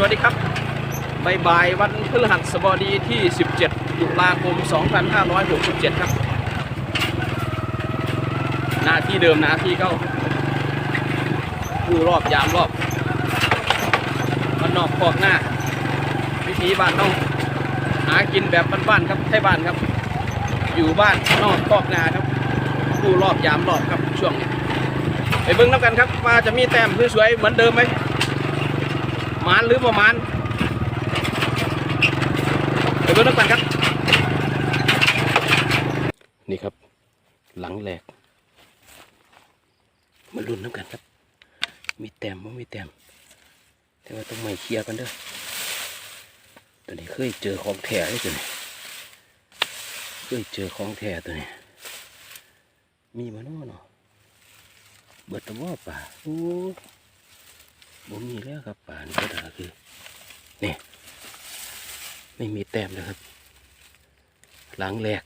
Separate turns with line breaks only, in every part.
สวัสดีครับบ่ายบายวันพฤหัสบดีที่ 17 ตุลาคม 2567 ครับ หน้าที่เดิมหน้าที่เก้าผู้รอบยามรอบมันนอกขอกหน้า วิธีบ้านน้องหากินแบบบ้านๆครับไทยบ้านครับ อยู่บ้านนอกขอกนาครับ ผู้รอบยามรอบครับช่วงนี้ไปเบิ้งน้ำกันครับว่าจะมีแต้มสวยๆเหมือนเดิมไหม มานหรือประมานไปเบิ้งน้ำกันครับ นี่ครับ หลังแหลกมาลุ้นน้ำกันครับ มีแต้มมั้มีแต้มแต่ว่าต้องไม่เคลียร์กันเด้อตัวนี้เคยเจอของแท้เลยตัวนี้เคยเจอของแท้ตัวนี้มีมาโน่เนาะเบิดแตะว่าป่าโอ้ บ่มีแล้วครับป่านก็ได้คือนี่ไม่มีแต้มนะครับ หลังแรก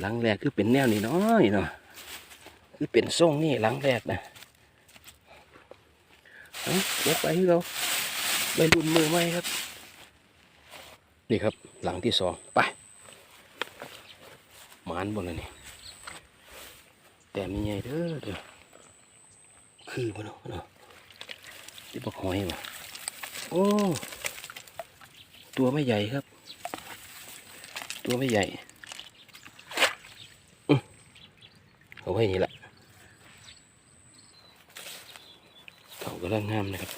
หลังแรกคือเป็นแนวนี้น้อยเนาะคือเป็นทรงนี่หลังแรกนะเอายกไปให้เราไปรุนมือไหมครับ นี่ครับหลังที่สองไปหมานบนเลยนี่แต่มีไงเด้อเด้อ คือบ่เนาะเนาะที่บักหอยบ่โอ้ ตัวไม่ใหญ่ครับ ตัวไม่ใหญ่อือเอาไว้นี่แหละเขากำลังงามนะครับ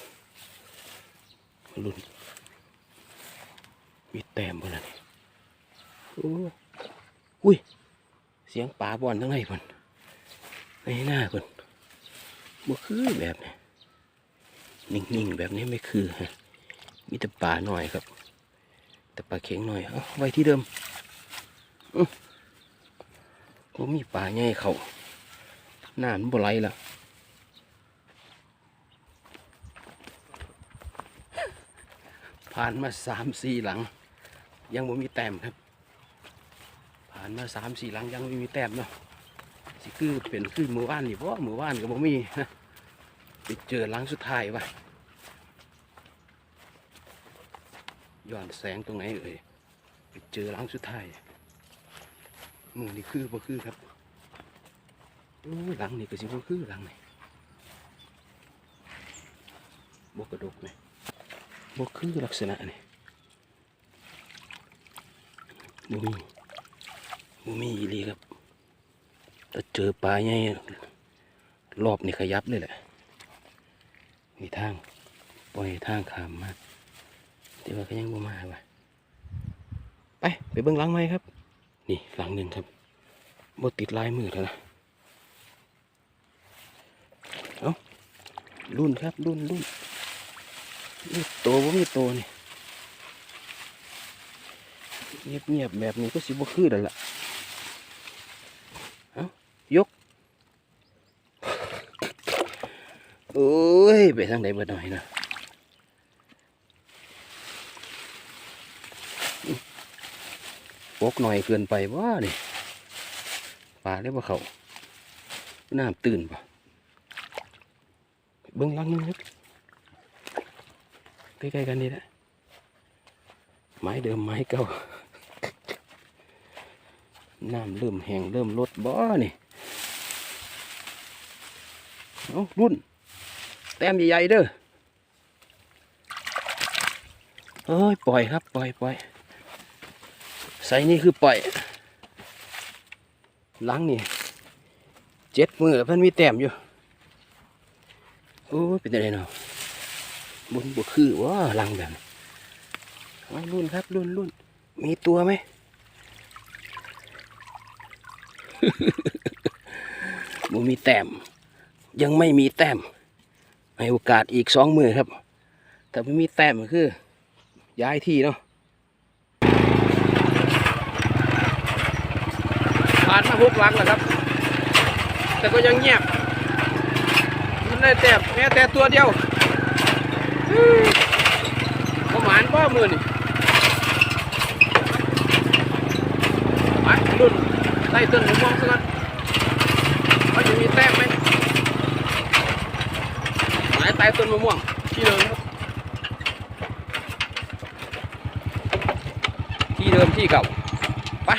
มาลุ้นมีแต้มบ่ล่ะนี่โอ้อุ้ย เสียงป่าบอนทั้งในพ่นไม่หน้าคน บ่คือแบบนี้นิ่งๆแบบนี้ไม่คือฮะมีแต่ป่าหน่อยครับ แต่ป่าเข็งหน่อยเอาไว้ที่เดิมอื้อบ่มีป่าใหญ่เขาหน้ามันบ่ไหลละผ่านมาสามสี่หลัง ยังบ่มีแต้มครับ ผ่านมาสามสี่หลังยังไม่มีแต้มเนาะสิคือเป็นคือมือว่านนี่เพราะมือว่านก็บ่มีนะ ไปเจอหลังสุดท้ายวะย้อนแสงตรงไหนเอ่ยไปเจอหลังสุดท้ายมือนี่คือบ่คือครับโอ้ยหลังนี่ก็สิบ่คือหลังนี่บ่กระดกนี่บ่คือลักษณะนี่บ่มีบ่มีอีลีครับถ้าเจอปลาใหญ่รอบนี่ขยับเลยแหละ มีทางปล่อยทางขามมาแต่ว่าก็ยังบ่มาว่ะไปไปเบิ่งหลังไหมครับ นี่หลังหนึ่งครับบ่ติดลายมือแล้วนะเอารุ่นครับรุ่นรุ่นนี่โตบ่มีโตนี่เงียบเงียบๆแบบนี้ก็สิบ่คือแล้วล่ะ ยก โอ้ยไปทางไหนเบิดหน่อยนะปกหน่อยเกินไปว่านี่ปลาเรียกว่าเขาน้ำตื่นปะเบิ้องหลังนึงใกล้ๆกันนี่แหละไม้เดิมไม้เก่าน้ำเริ่มแห้งเริ่มลดบ่นี่ เอารุ่น แต้มใหญ่ๆเด้อเอ้ยปล่อยครับปล่อยปล่อยใส่นี่คือปล่อยหลังนี่เจ็ดมือเพิ่อนมีแต้มอยู่โอ้เป็นอะไรเนาะบนบกคือว่าลังแบบรุ่นครับรุ่นรุ่นมีตัวไหมบ่มีแต้ม ยังไม่มีแต้ม ให้โอกาสอีกสองมือครับ แต่ไม่มีแต้มคือ ย้ายที่เนาะผ่านมาหกหลังแล้วครับ แต่ก็ยังเงียบ มันได้แต้มแม้แต่ตัวเดียวประมาณป้ามือนี่ไปรุ่นไล่ต้นมะม่วงซะก่อนว่าจะมีแต้มไหมไหนใต้ต้นมะม่วงที่เดิมครับที่เดิมที่เก่าไป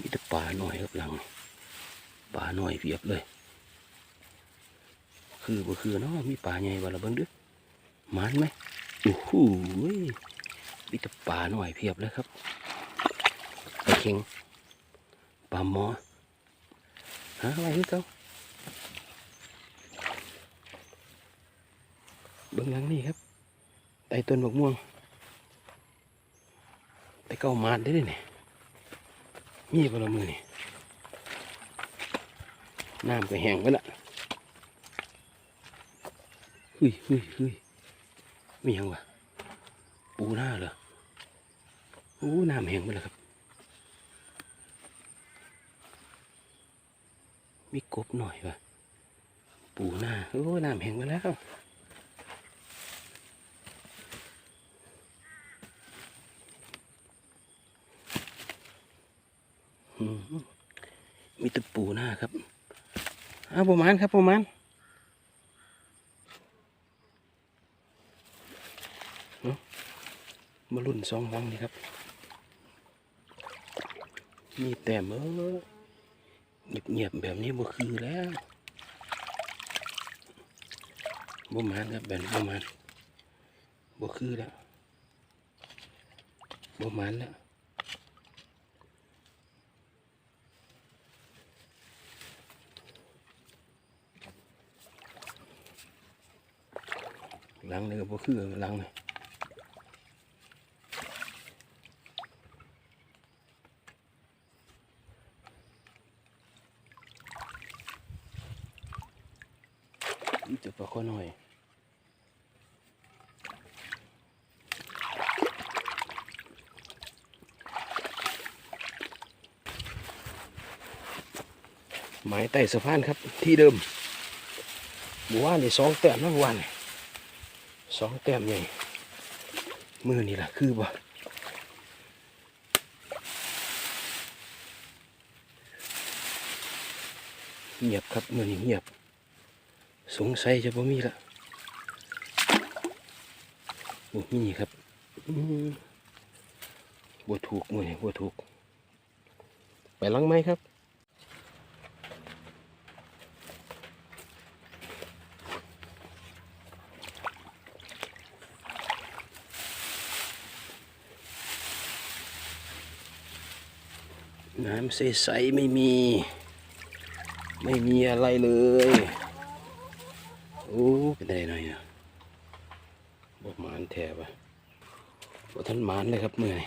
มีแต่ปลาหน่อยครับหลังปลาหน่อยเพียบเลย คือบ่คือเนาะมีปลาใหญ่บ่ละเบิ่งด้อหมานไหมโอ้โหยมีแต่ปลาหน่อยเพียบเลยครับ ลาเค็งปลาหมอหาอะไรคือเก่าเบิ่งหลังนี่ครับใต้ต้นมะม่วงไปเก้ามานได้เลยเนี่ยมีบละมือนี่น้ำก็แห้งไปละเฮ้ยเฮ้ยเฮ้ยมีหยังวะปูหน้าเหรอโอ้น้ำแห้งไปแล้วครับ มีกบหน่อยวะปูหน้าโอ้น้ำแห้งไปแล้วมีแตะปูหน้าครับอ้าประมาณครับประมาณมารุ่นสองวังนี่ครับ มีแต่เมื่อ เงียบๆแบบนี้บ่คือแล้วบ่มานครับแบบนี้บ่มานบ่คือแล้วบ่มานแล้วหลังนี่ก็บ่คือหลังนี่ จุดปลาข้อหน่อย หมายใต้สะพานครับ ที่เดิมหมู่บ้านนี่สอ งแต้มนะหมู่บ้านนี่สองแต้มใหญ่มือนี่ล่ะคือบ่เงียบครับมือนี่เงียบ สงสัยจะบ่มีละบ่มีครับอืมบ่ถูกมื้อนี้บ่ถูก ไปลังไหมครับน้ำใสๆไม่มี ไม่มีอะไรเลย โอ้เป็นไงหน่อยอะบกมานแถบอะบท่านหมานเลยครับเมื่อย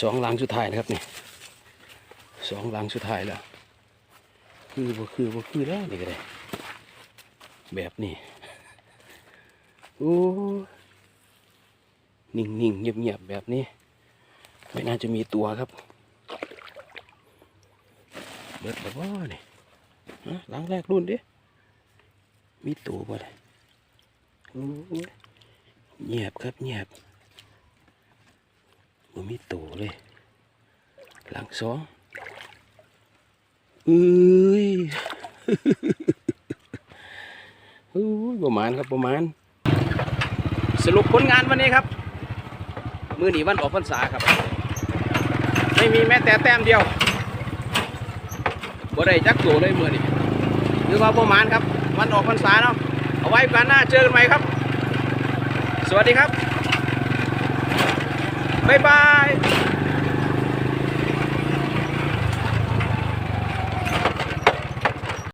สองหลังสุดท้ายนะครับนี่สองหลังสุดท้ายแล้วคือบ่คือบ่คือแล้วนี่ก็ได้ แบบนี้โอ้นิ่งๆเงียบๆแบบนี้ ไม่น่าจะมีตัวครับ เบิดแล้วบ่นี่ฮะหลังแรกรุ่นดิ มีตัวบ่ได้โอ้ยเงียบครับเงียบบ่มีตัวเลย หลังสองเอ้ยโอ้ยประมาณครับประมาณ สรุปผลงานวันนี้ครับ มือหนีวันออกพรรษาครับ ไม่มีแม้แต่แต้มเดียวบ่ได้จักตัวเลยมือนี้หรือว่าประมาณครับ วันออกพรรษาเนาะเอาไว้กันหน้าเจอกันใหม่ครับ สวัสดีครับ บ๊ายบาย